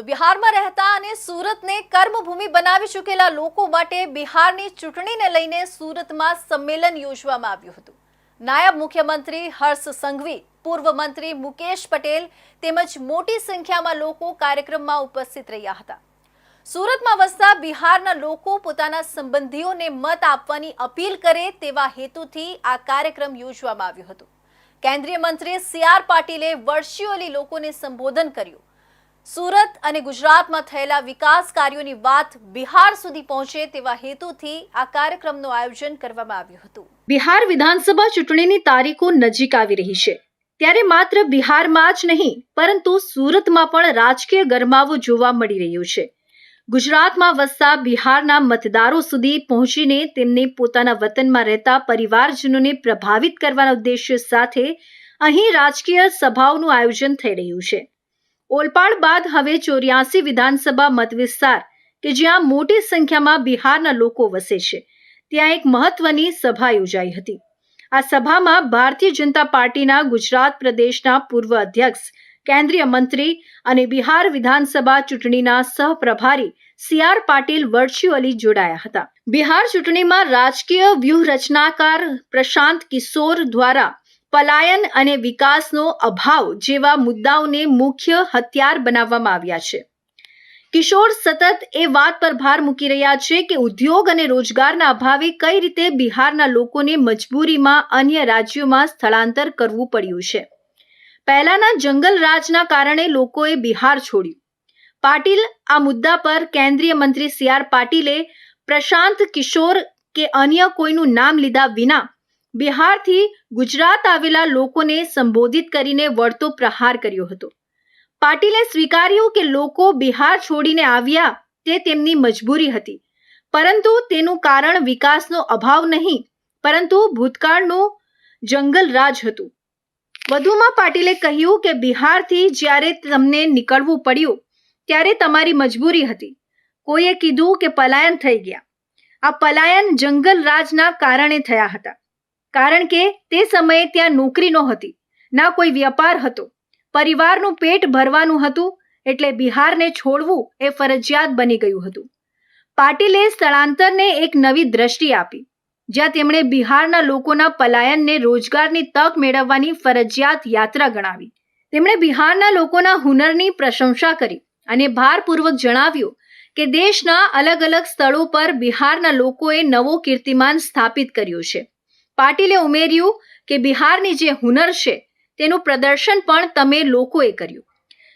તો બિહારમાં રહેતા અને સુરતને કર્મભૂમિ બનાવી ચૂકેલા લોકો માટે બિહારની ચૂંટણીને લઈને સુરતમાં સંમેલન યોજવામાં આવ્યું હતું. નાયબ મુખ્યમંત્રી હર્ષ સંઘવી, પૂર્વ મંત્રી મુકેશ પટેલ તેમજ મોટી સંખ્યામાં લોકો કાર્યક્રમમાં ઉપસ્થિત રહ્યા હતા. સુરતમાં વસતા બિહારના લોકો પોતાના સંબંધીઓને મત આપવાની અપીલ કરે તેવા હેતુથી આ કાર્યક્રમ યોજવામાં આવ્યો હતો. કેન્દ્રીય મંત્રી સી આર પાટીલે વર્ચ્યુઅલી લોકોને સંબોધન કર્યું. સુરત અને ગુજરાતમાં થયેલા વિકાસ કાર્યોની વાત બિહાર સુધી પહોંચે તેવા હેતુથી આ કાર્યક્રમનું આયોજન કરવામાં આવ્યું હતું. બિહાર વિધાનસભા ચૂંટણીની તારીખો નજીક આવી રહી છે. ત્યારે માત્ર બિહારમાં જ નહીં, પરંતુ સુરતમાં પણ રાજકીય ગરમાવો જોવા મળી રહ્યો છે. ગુજરાતમાં વસતા બિહારના મતદારો સુધી પહોંચીને તેમને પોતાના વતનમાં રહેતા પરિવારજનોને પ્રભાવિત કરવાના ઉદ્દેશ્ય સાથે અહીં રાજકીય સભાઓનું આયોજન થઈ રહ્યું છે. ઓલપાડ બાદ હવે ચોર્યાસી વિધાનસભા મતવિસ્તાર, કે જ્યાં મોટી સંખ્યામાં બિહારના લોકો વસે છે. ત્યાં એક મહત્વની સભા યોજાઈ હતી. આ સભામાં ભારતીય જનતા પાર્ટીના ગુજરાત પ્રદેશના પૂર્વ અધ્યક્ષ, કેન્દ્રીય મંત્રી અને બિહાર વિધાનસભા ચૂંટણીના સહપ્રભારી સી આર પાટીલ વર્ચ્યુઅલી જોડાયા હતા. બિહાર ચૂંટણીમાં રાજકીય વ્યૂહરચનાકાર પ્રશાંત કિશોર દ્વારા પલાયન અને વિકાસનો અભાવ જેવા મુદ્દાઓને મુખ્ય હથિયાર બનાવવામાં આવ્યા છે. કિશોર સતત એ વાત પર ભાર મૂકી રહ્યા છે કે ઉદ્યોગ અને રોજગારના અભાવે કઈ રીતે બિહારના લોકોને મજબૂરીમાં અન્ય રાજ્યોમાં સ્થળાંતર કરવું પડ્યું છે. પહેલાના જંગલ રાજના કારણે લોકોએ બિહાર છોડ્યું. પાટીલ આ મુદ્દા પર કેન્દ્રીય મંત્રી સી આર પાટીલે પ્રશાંત કિશોર કે અન્ય કોઈનું નામ લીધા વિના બિહારથી ગુજરાત આવેલા લોકોને સંબોધિત કરીને વળતો પ્રહાર કર્યો હતો. પાટીલે સ્વીકાર્યું કે લોકો બિહાર છોડીને આવ્યા તે તેમની મજબૂરી હતી. પરંતુ તેનું કારણ વિકાસનો અભાવ નહીં, પરંતુ ભૂતકાળનું જંગલ રાજ હતું. વધુમાં પાટીલે કહ્યું કે બિહારથી જ્યારે તમને નીકળવું પડ્યું, ત્યારે તમારી મજબૂરી હતી. કોઈએ કીધું કે પલાયન થઈ ગયા. આ પલાયન જંગલ રાજના કારણે થયા હતા. કારણ કે તે સમયે ત્યાં નોકરી નહોતી, ના કોઈ વ્યાપાર હતો. પરિવારનું પેટ ભરવાનું હતું, એટલે બિહારને છોડવું એ ફરજિયાત બની ગયું હતું. પાટીલે સ્થળાંતરને એક નવી દ્રષ્ટિ આપી, જ્યાં તેમણે બિહારના લોકોના પલાયનને રોજગારની તક મેળવવાની ફરજિયાત યાત્રા ગણાવી. તેમણે બિહારના લોકોના હુનરની પ્રશંસા કરી અને ભારપૂર્વક જણાવ્યું કે દેશના અલગ અલગ સ્થળો પર બિહારના લોકોએ નવો કીર્તિમાન સ્થાપિત કર્યો છે. પાટીલે ઉમેર્યું કે બિહારની જે હુનર છે, તેનું પ્રદર્શન પણ તમે લોકોએ કર્યું.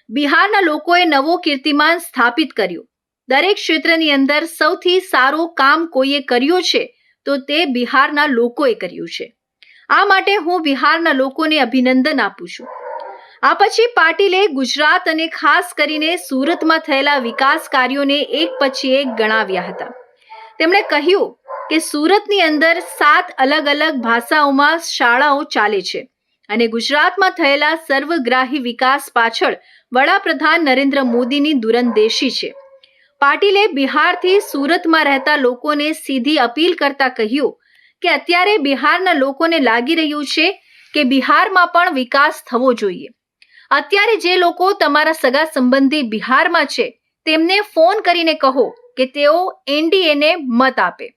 બિહારના લોકોએ નવો કીર્તિમાન સ્થાપિત કર્યો. દરેક ક્ષેત્રની અંદર સૌથી સારો કામ કોઈએ કર્યો છે, તો તે બિહારના લોકોએ કર્યું છે. આ માટે હું બિહારના લોકોને અભિનંદન આપું છું. આ પછી પાટીલે ગુજરાત અને ખાસ કરીને સુરતમાં થયેલા વિકાસ કાર્યોને એક પછી એક ગણાવ્યા હતા. તેમણે કહ્યું કે સુરતની અંદર સાત અલગ અલગ ભાષાઓમાં શાળાઓ ચાલે છે અને ગુજરાતમાં થયેલા સર્વગ્રાહી વિકાસ પાછળ વડાપ્રધાન નરેન્દ્ર મોદીની દૂરંદેશી છે. પાટીલે બિહારથી સુરતમાં રહેતા લોકોને સીધી અપીલ કરતા કહ્યું કે અત્યારે બિહારના લોકોને લાગી રહ્યું છે કે બિહારમાં પણ વિકાસ થવો જોઈએ. અત્યારે જે લોકો તમારા સગા સંબંધી બિહારમાં છે તેમને ફોન કરીને કહો કે તેઓ એનડીએને મત આપે.